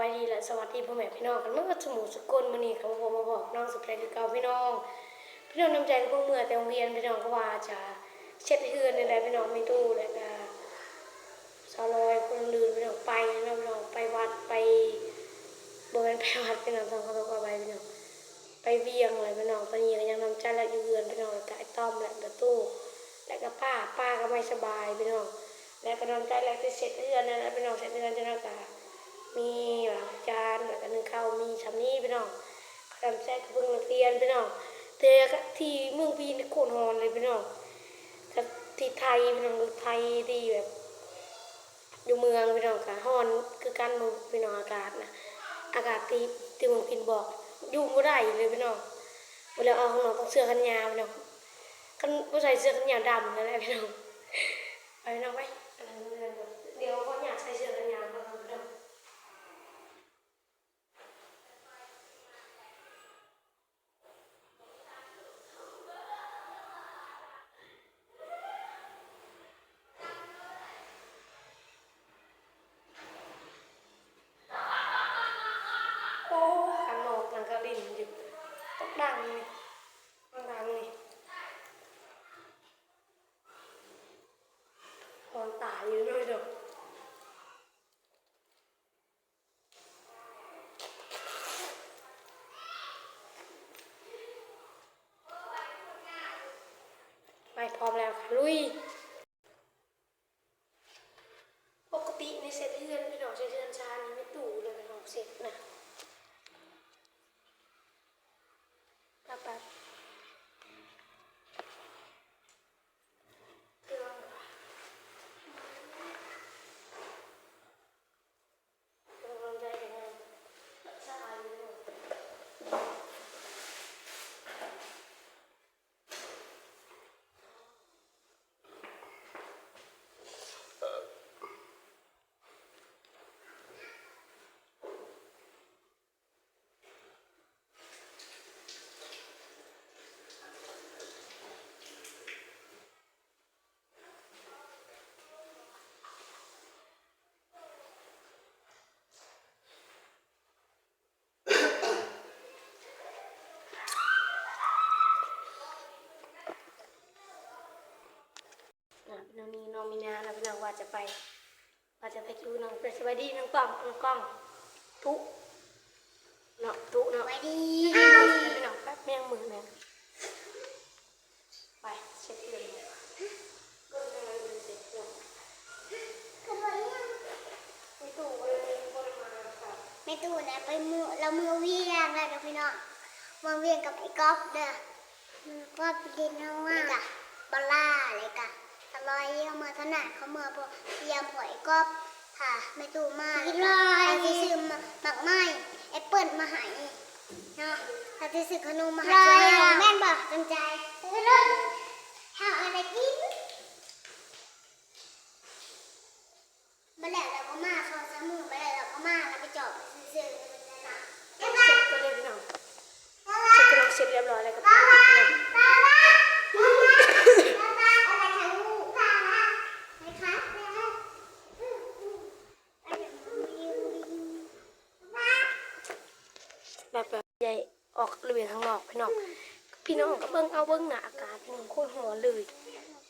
บายดีและสวัสดีพ่อแม่พี่น้องกันเมื่อสมุสกลมื้อนี้เขาบอกมาบอกน้องสุดใจคือเก่าพี่น้อง พี่น้องน้ำใจพวกเมื่อแต่โรงเรียนพี่น้องก็ว่าจะเช็ดเฮือนในแหละพี่น้องไม่ตู้แล้วก็สาวลอยคนลืนพี่น้องไปนะพี่น้องไปวัดไปบริเวณไปวัดพี่น้องต้องเขาต้องว่าไปพี่น้องไปเวียงอะไรพี่น้องตอนนี้ก็ยังน้ำใจและอยู่เฮือนพี่น้องแล้วก็ไอ้ต้อมและเดอะตู้แล้วก็ป้าป้าก็ไม่สบายพี่น้องแล้วก็น้ำใจแล้วที่เสร็จเฮือนนั่นแหละพี่น้องเสร็จเฮือนจะน้องกา มีแบบจานแล้วก็นึ่งข้าวมีชำนี้พี่น้องขนมแซ่กับเพิ่งนักเรียนพี่น้องเตะก็ที่เมืองพีนโคตรฮอนเลยพี่น้องกับที่ไทยพี่น้องไทยที่แบบอยู่เมืองพี่น้องกะฮอนคือกันหมู่พี่น้องอากาศนะอากาศที่ที่เมืองพินบอกอยู่บ่ได้เลยพี่น้องเวลาเอาข้างนอกต้องเสื้อกันยาวพี่น้องกันบ่ใส่เสื้อกันยาวดำนั่นแหละพี่น้องไปน้องไปอันนั้นเรื่องก่อนเดี๋ยวเขาอยากใส่เสื้อกันยาวก่อนพี่น้อง โอ้ข้างนอกนังกะลินอยู่ตกดังนี่มันดังนี่นอนตายอยู่ด้วยด้อไปพร้อมแล้วค่ะลุยปกติในเซตเฮือนพี่น้องเซตเฮือนชานี่ไม่ตู่เลยพี่น้องเสร็จนะ แป๊บแป๊บเครื่องเครื่องมันได้ยังไงใช่เลยนะ พี่น้องนี่น้องมีนาแล้วพี่น้องว่าจะไป ว่าจะไปดูน้องเป็นสวัสดีน้องกล้องน้องกล้องทุเนาะทุเนาะไปดีพี่น้องแป๊บแม่งมือเนี่ยไปเช็ดเลยก็เลยเสร็จแล้วก็ไปยังไม่ตู่เลยคนมาค่ะไม่ตู้นะไปมือเรามือเวียงแล้วเด้อพี่น้องมือเวียงกับไอ้ก๊อฟเด้อมือก๊อฟไปดินเอาว่า อร่อยเอามาถนัดเขาเมื่อพอเยียมหอยก๊อฟค่ะไม่ตู้มากินเลยถ้าที่ซื้อมาหมักไม้แอปเปิลมาให้เนาะถ้าที่ซื้อขนมมาให้ช่วยแม่นบ่สนใจเริ่มหาอะไรกินมาแล้วเราก็มาเขาสมือมาแล้วเราก็มาเราไปจอบซื้อๆนะเช็ดก็ได้พี่น้องเช็ดก็น้องเช็ดเรียบร้อยแล้วก็ไปพี่น้อง ปาละปาละปาละอะไรคะลูกปาละไหนคะไหนคะอืมอืมอันนี้วิววิวปา แบบแบบใหญ่ออกระเบียงข้างนอกพี่น้องพี่น้องก็เบิ่งเอาเบิ่งหน้าอากาศพี่น้องโคตรหัวเลย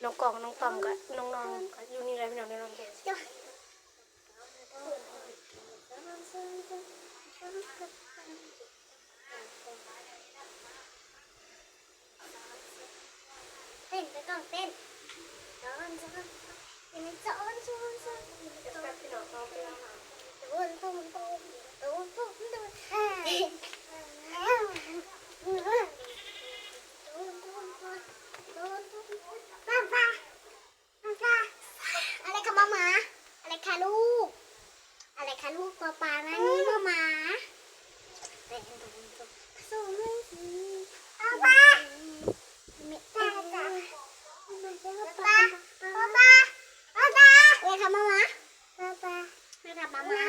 น้องกองน้องต่อมกับน้องๆก็อยู่นี่เลยพี่น้องเดี๋ยวน้องเก็บจ้ะเต้นไปก่อนเต้นซ้นซ้อนเป็นซ้อนซ้นซ้อน แป๊บพี่น้องเอาไปแล้วค่ะ โดนโดนโดนโดนโดนโดนป้าป้าป้าอะไรคะมาหมาอะไรคะลูก อะไรคะ ลูกป้าป้านะนี่มาหมาสูงเลยป้าป้าไม่ได้จ้ะป้าป้าป้าป้าป้าอะไรคะมาหมาป้าป้าไม่ทำมาหมา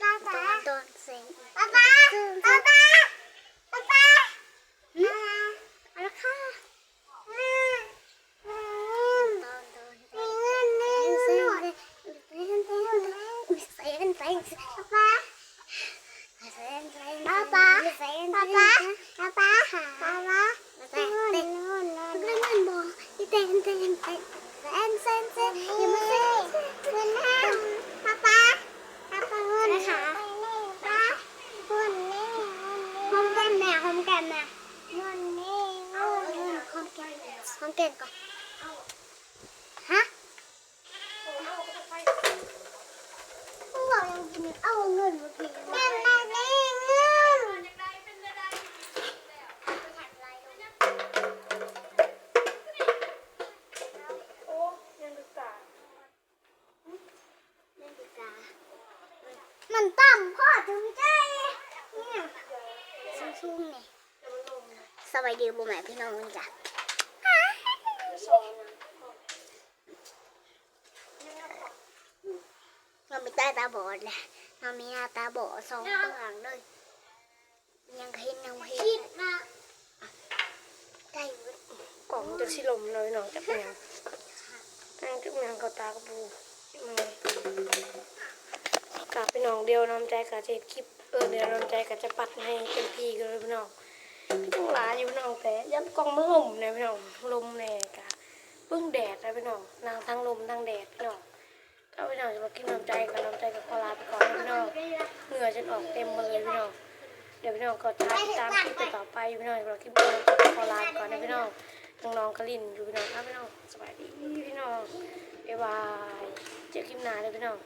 ป้าป้าโดนเซ็งป้าป้าป้าป้าป้าป้าอะไรคะโดนโดนเซ็งเซ็งเซ็งเซ็ง ไป๊าป๊าป๊าป๊าป๊าป๊าเต้นเต้นเล่นเล่นบอลเต้นเต้นเต้นเต้นเต้นเต้นอย่ามาเต้นเต้นนะป๊าป๊าป๊าป๊าเงินค่ะป๊าเงินนี่หอมแก้มแม่หอมแก้มแม่เงินนี่เงินหอมแก้มหอมแก้มก่อนฮะมึงบอกยังกินเอาเงินมากินเงินม มันต่ำพ่อถึงใจเนี่ยชุ่มๆนี่ยสบายดีบ่แม่พี่น้องมึงจ้ะเราไม่ใต้ตาบอดเลยเรามีหน้าตาบอดสองข้างหลังเลยยังเห็นยังเห็นนะใกล้กล่องจะสิลมเลยน้องจับแมวนั่งจับแมวเขาตากระปูจับแมว กลับไปน้องเดียวน้ำใจกับเจ็ดคลิปเออเดี๋ยวน้ำใจกับจะปัดให้เต็มที่กันเลยพี่น้องพี่ต้องลาอยู่พี่น้องแต่ยันกล่องมันลมเนี่ยพี่น้องลมแน่กะเพิ่งแดดนะพี่น้องนางทั้งลมทั้งแดดพี่น้องก็พี่น้องจะมากินน้ำใจกับน้ำใจกับขอลาไปก่อนพี่น้องเหงื่อจนออกเต็มมาเลยพี่น้องเดี๋ยวพี่น้องก็ติดตามคลิปต่อไปพี่น้องเราคลิปนี้เราจะขอลาไปก่อนนะพี่น้องน้องๆกลินอยู่พี่น้องครับพี่น้องสบายดีพี่น้องบ๊ายบายเจอคลิปหน้าเลยพี่น้อง